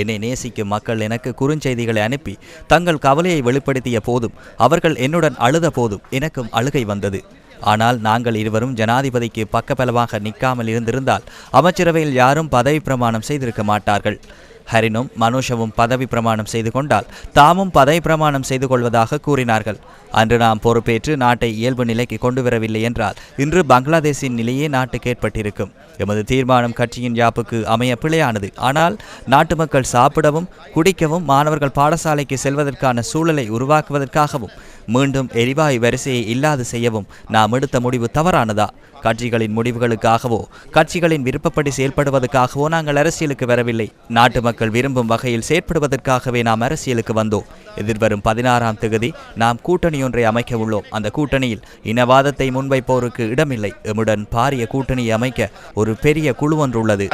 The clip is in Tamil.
என்னை நேசிக்கும் மக்கள் எனக்கு குறுஞ்செய்திகளை அனுப்பி தங்கள் கவலையை வெளிப்படுத்திய போதும் அவர்கள் என்னுடன் அழுத போதும் எனக்கும் அழுகை வந்தது. ஆனால் நாங்கள் இருவரும் ஜனாதிபதிக்கு பக்கபலமாக நிற்காமல் இருந்திருந்தால் அமைச்சரவையில் யாரும் பதவி பிரமாணம் செய்திருக்க மாட்டார்கள். ஹரினும் மனுஷவும் பதவி பிரமாணம் செய்து கொண்டால் தாமும் பதவி பிரமாணம் செய்து கொள்வதாக கூறினார்கள். அன்று நாம் பொறுப்பேற்று நாட்டை இயல்பு நிலைக்கு கொண்டு வரவில்லை என்றால் இன்று பங்களாதேஷின் நிலையே நாட்டுக்கு ஏற்பட்டிருக்கும். எமது தீர்மானம் கட்சியின் யாப்புக்கு அமைய பிழையானது. ஆனால் நாட்டு மக்கள் சாப்பிடவும் குடிக்கவும் மாணவர்கள் பாடசாலைக்கு செல்வதற்கான சூழலை உருவாக்குவதற்காகவும் மீண்டும் எரிவாயு வரிசையை இல்லாது செய்யவும் நாம் எடுத்த முடிவு தவறானதா? கட்சிகளின் முடிவுகளுக்காகவோ கட்சிகளின் விருப்பப்படி செயல்படுவதற்காகவோ நாங்கள் அரசியலுக்கு வரவில்லை. நாட்டு மக்கள் விரும்பும் வகையில் செயற்படுவதற்காகவே நாம் அரசியலுக்கு வந்தோம். எதிர்வரும் பதினாறாம் தேதி நாம் கூட்டணி ஒன்றை அமைக்க உள்ளோம். அந்த கூட்டணியில் இனவாதத்தை முன்வைப்போருக்கு இடமில்லை. எம்முடன் பாரிய கூட்டணியை அமைக்க ஒரு பெரிய குழு ஒன்று உள்ளது.